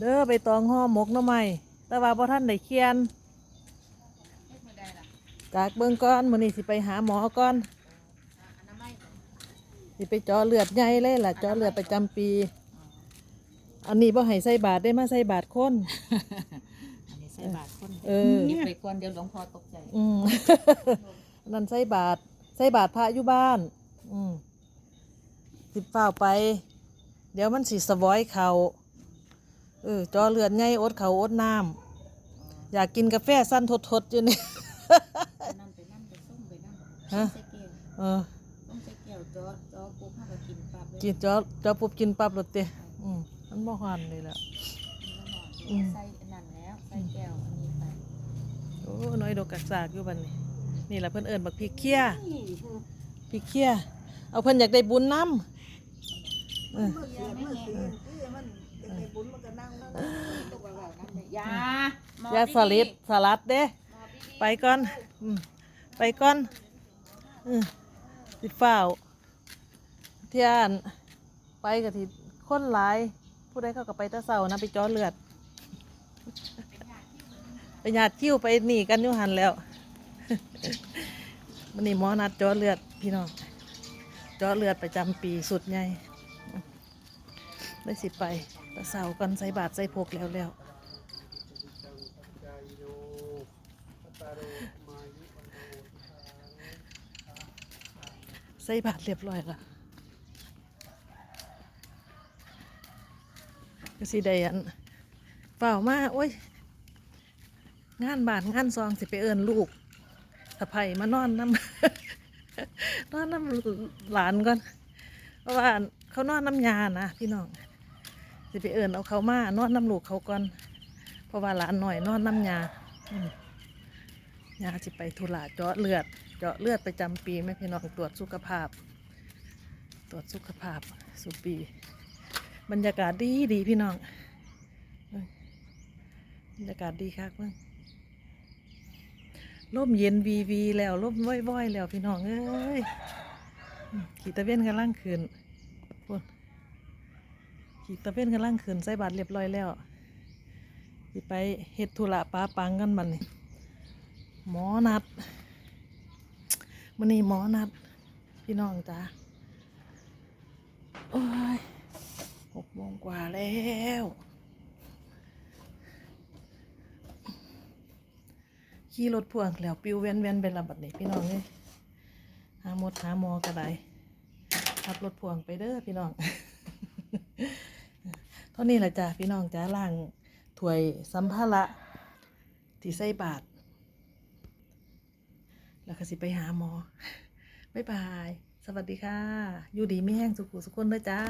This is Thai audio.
เด้อไปตองห่อหมกหน่อไม้แต่ว่าบ่ท่านได้เคียนเฮ็ดมื้อใดล่ะจากเบิ่งก่อนมื้อนี้สิไปหาหมอก่อนอ่าอนามัยบ่สิไปเจาะเลือดใหญ่เลยล่ะเจาะเลือดประจำปี อันนี้บ่ให้ใส่บาทได้มาใส่บาทคน อันนี้ใส่บาตรคนเออเก็บไปก่อนเดี๋ยวหลวงพ่อตกใจอืมอันนั่นใส่บาทใส่บาทพระอยู่บ้าน อืมสิเฝ้าวไป เดี๋ยวมันสิสะวอยเขา เออจอเลือดไงอดเขาวอดน้ำอยากกินกาแฟสั้นทดๆอยู่นี่ไปนั่นไปนั่นไปส้มไปนั่นฮะใส่แก้วเออต้มใส่แก้วจอจอปุ๊บเฮาก็กินปั๊บเลยกินจอจอปุ๊บกินปั๊บรถเตะอืมมันบ่ฮอนเลยแหละอืมใส่อันนั่นแล้วใส่แก้วอันนี้ไปโอ้น้อยดอกกักสากอยู่บัดนี้นี่แหละเพิ่นเอิ้นบักพริกเคี้ยพริกเคี้ยเอาเพิ่นอยากได้บุญน้ำเออ ยาหมอ ยาสลิดสลัดเด้หมอดีๆไปก่อนอืมไปก่อนอืมสิฝ้าวเที่ยนไปกับที่คนหลาย ผู้ใดเขาก็ไปแตะเสานะไปเจอเลือด ไปหยาดคิ้วไปหนีกันอยู่หันแล้ว มันนี่หมอนัดเจอเลือดพี่น้องเจอเลือดประจำปีสุดใหญ่ได้สิไปแตะเสากันใส่บาทใส่พกแล้วแล้ว ใส่บาทเรียบร้อยละก็สิได้อันเปล่ามาโอ้ย งานบาทงานซองสิไปเอินลูกสะไผ่มานอนน้ำนอนน้ำหลานก่อนเพราะว่าเขานอนน้ำยานะพี่น้องสิไปเอินเอาเขามานอนน้ำลูกเขาก่อนเพราะว่าหลานหน่อยนอนน้ำยาอื ยาสิไปธุระเจาะเลือด เจาะเลือดประจำปีแม่พี่น้องตรวจสุขภาพ ตรวจสุขภาพสุปี บรรยากาศดีดีพี่น้อง บรรยากาศดีคักเบิ่งร่มเย็นวีวีแล้วร่มว้อยๆแล้วพี่น้องเอ้ยขี่ตะเวนกำลังคืนพุ่นขี่ตะเวนกำลังคืนใส่บาตรเรียบร้อยแล้วไปเฮ็ดธุระป้าปังกันมันนี่ หมอนัดมันนี่หมอนัด พี่น้องจ้าโอ้ยหกโมงกว่าแล้วขี่รถพ่วงแล้วปิวเว้นเว้นๆไปละบัดนี้พี่น้องเลยหาหมดหาหมอกระไดขับรถพ่วงไปเด้อพี่น้องเท่านี้แหละจ้าพี่น้องจ้าล่างถวยสัมภาระที่ใส่บาท แล้วก็สิไปหาหมอ บ๊ายบาย สวัสดีค่ะ อยู่ดีไม่แห้งสุขุสุขคนเลยจ้า